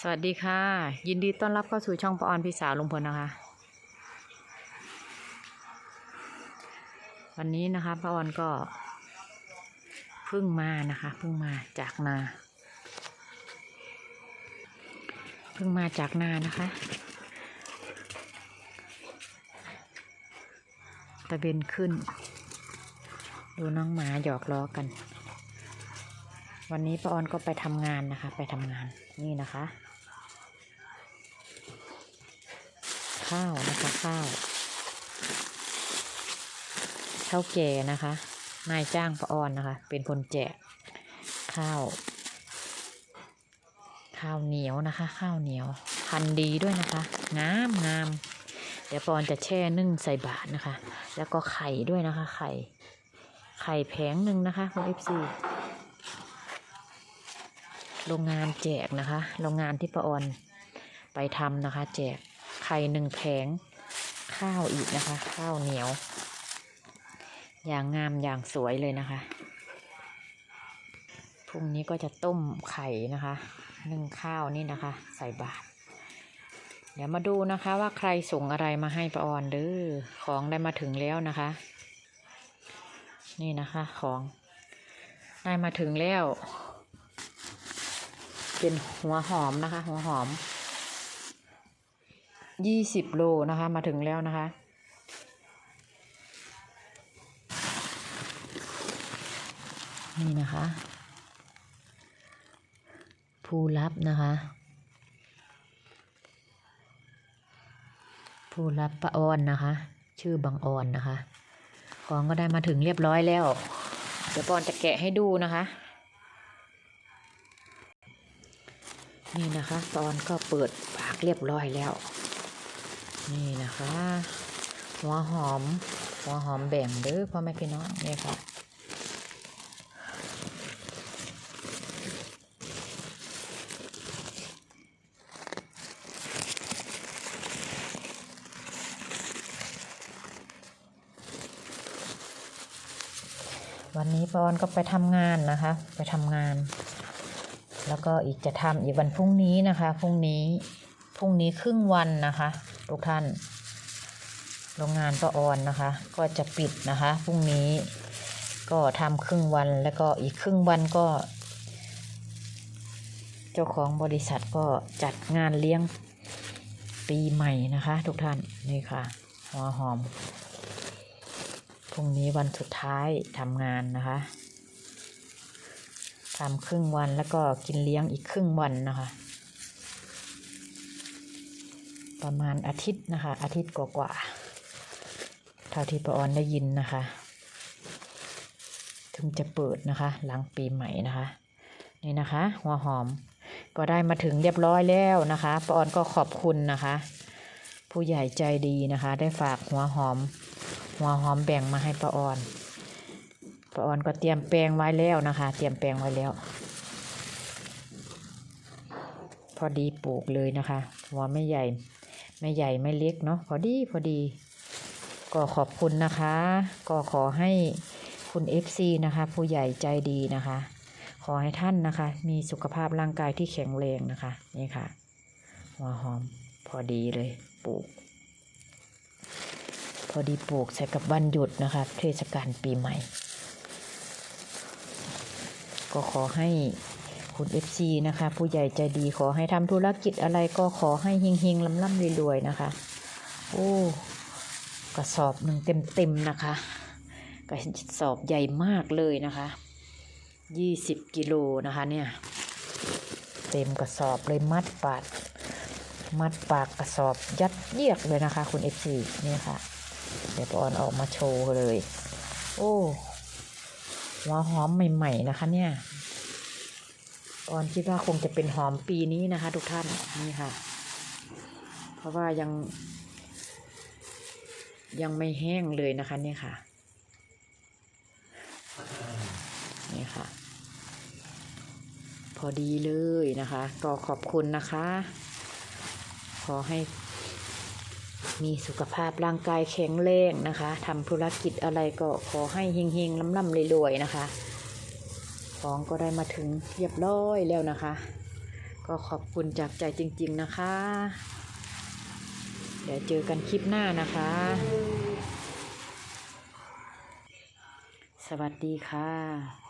สวัสดีค่ะ ยินดีต้อนรับเข้าสู่ช่องปออนพี่สาวลุงพลนะคะ วันนี้นะคะปออนก็เพิ่งมานะคะเพิ่งมาจากนาเพิ่งมาจากนานะคะ ตะเบนขึ้น ดูน้องหมาหยอกล้อกัน วันนี้ป้าออนก็ไปทำงานนะคะ ไปทำงานนี่นะคะ ข้าวนะคะข้าวเท่าแก่นะคะนายจ้างป้าออนนะคะ เป็นคนแจกข้าว ข้าวเหนียวนะคะ ข้าวเหนียว พันดีด้วยนะคะงามงามเดี๋ยวปอนจะแช่นึ่งใส่บาทนะคะ แล้วก็ไข่ด้วยนะคะ ไข่ ไข่แผงหนึ่งนะคะคุณเอฟซี โรงงานแจกนะคะ โรงงานที่ป้าออนไปทำนะคะ แจกไข่หนึ่งแผงข้าวอีกนะคะ ข้าวเหนียว อย่างงามอย่างสวยเลยนะคะพรุ่งนี้ก็จะต้มไข่นะคะนึ่งข้าวนี่นะคะ ใส่บาตรเดี๋ยวมาดูนะคะว่าใครส่งอะไรมาให้ป้าออนเด้อของได้มาถึงแล้วนะคะ นี่นะคะของได้มาถึงแล้ว เป็นหัวหอมนะคะ หัวหอมยี่สิบโลนะคะ มาถึงแล้วนะคะ นี่นะคะ ผู้รับนะคะ ผู้รับป้าออนนะคะ ชื่อบางออนนะคะ ของก็ได้มาถึงเรียบร้อยแล้ว เดี๋ยวปอนจะแกะให้ดูนะคะ นี่นะคะตอนก็เปิดปากเรียบร้อยแล้ว นี่นะคะ หัวหอม หัวหอมแบ่งเด้อพ่อแม่พี่น้องนี่ค่ะวันนี้ปอนก็ไปทำงานนะคะ ไปทำงาน แล้วก็อีกจะทำอีกวันพรุ่งนี้นะคะพรุ่งนี้พรุ่งนี้ครึ่งวันนะคะทุกท่าน โรงงานป้าออนนะคะ ก็จะปิดนะคะพรุ่งนี้ก็ทำครึ่งวันแล้วก็อีกครึ่งวันก็ เจ้าของบริษัทก็จัดงานเลี้ยงปีใหม่นะคะ ทุกท่านนี่ค่ะหัวหอมพรุ่งนี้วันสุดท้ายทำงานนะคะ ทำครึ่งวันแล้วก็กินเลี้ยงอีกครึ่งวันนะคะ ประมาณอาทิตย์นะคะ อาทิตย์กว่าๆเท่าที่ปาออนได้ยินนะคะ ถึงจะเปิดนะคะ หลังปีใหม่นะคะ นี่นะคะ หัวหอมก็ได้มาถึงเรียบร้อยแล้วนะคะปออนก็ขอบคุณนะคะ ผู้ใหญ่ใจดีนะคะ ได้ฝากหัวหอม หัวหอมแบ่งมาให้ปออน ป้าออนก็เตรียมแปลงไว้แล้วนะคะ เตรียมแปลงไว้แล้ว พอดีปลูกเลยนะคะหัวไม่ใหญ่ ไม่ใหญ่ไม่เล็กเนาะพอดีพอดี ก็ขอบคุณนะคะ ก็ขอให้คุณ FC นะคะ ผู้ใหญ่ใจดีนะคะ ขอให้ท่านนะคะ มีสุขภาพร่างกายที่แข็งแรงนะคะนี่ค่ะ หัวหอมพอดีเลยปลูกพอดีปลูกใส่กับวันหยุดนะคะเทศกาลปีใหม่ ก็ขอให้คุณเอฟซีนะคะ ผู้ใหญ่ใจดีขอให้ทำธุรกิจอะไรก็ขอให้เฮงเฮงลำล่ำรวยๆนะคะ โอ้กระสอบหนึ่งเต็มๆนะคะกระสอบใหญ่มากเลยนะคะยี่สิบกิโลนะคะเนี่ยเต็มกระสอบเลยมัดปาดมัดปากกระสอบยัดเยียดเลยนะคะ คุณเอฟซีนี่ค่ะ เดี๋ยวปอนออกมาโชว์เลย โอ้หัวหอมใหม่ ๆ นะคะเนี่ย ปอนคิดว่าคงจะเป็นหอมปีนี้นะคะ ทุกท่านนี่ค่ะ เพราะว่ายัง ยังไม่แห้งเลยนะคะนี่ค่ะ นี่ค่ะ พอดีเลยนะคะ ก็ขอบคุณนะคะ ขอให้มีสุขภาพร่างกายแข็งแรงนะคะทำธุรกิจอะไรก็ขอให้เฮงๆล่ำๆรวยๆนะคะ ของก็ได้มาถึงเรียบร้อยแล้วนะคะ ก็ขอบคุณจากใจจริง ๆนะคะ เดี๋ยวเจอกันคลิปหน้านะคะ สวัสดีค่ะ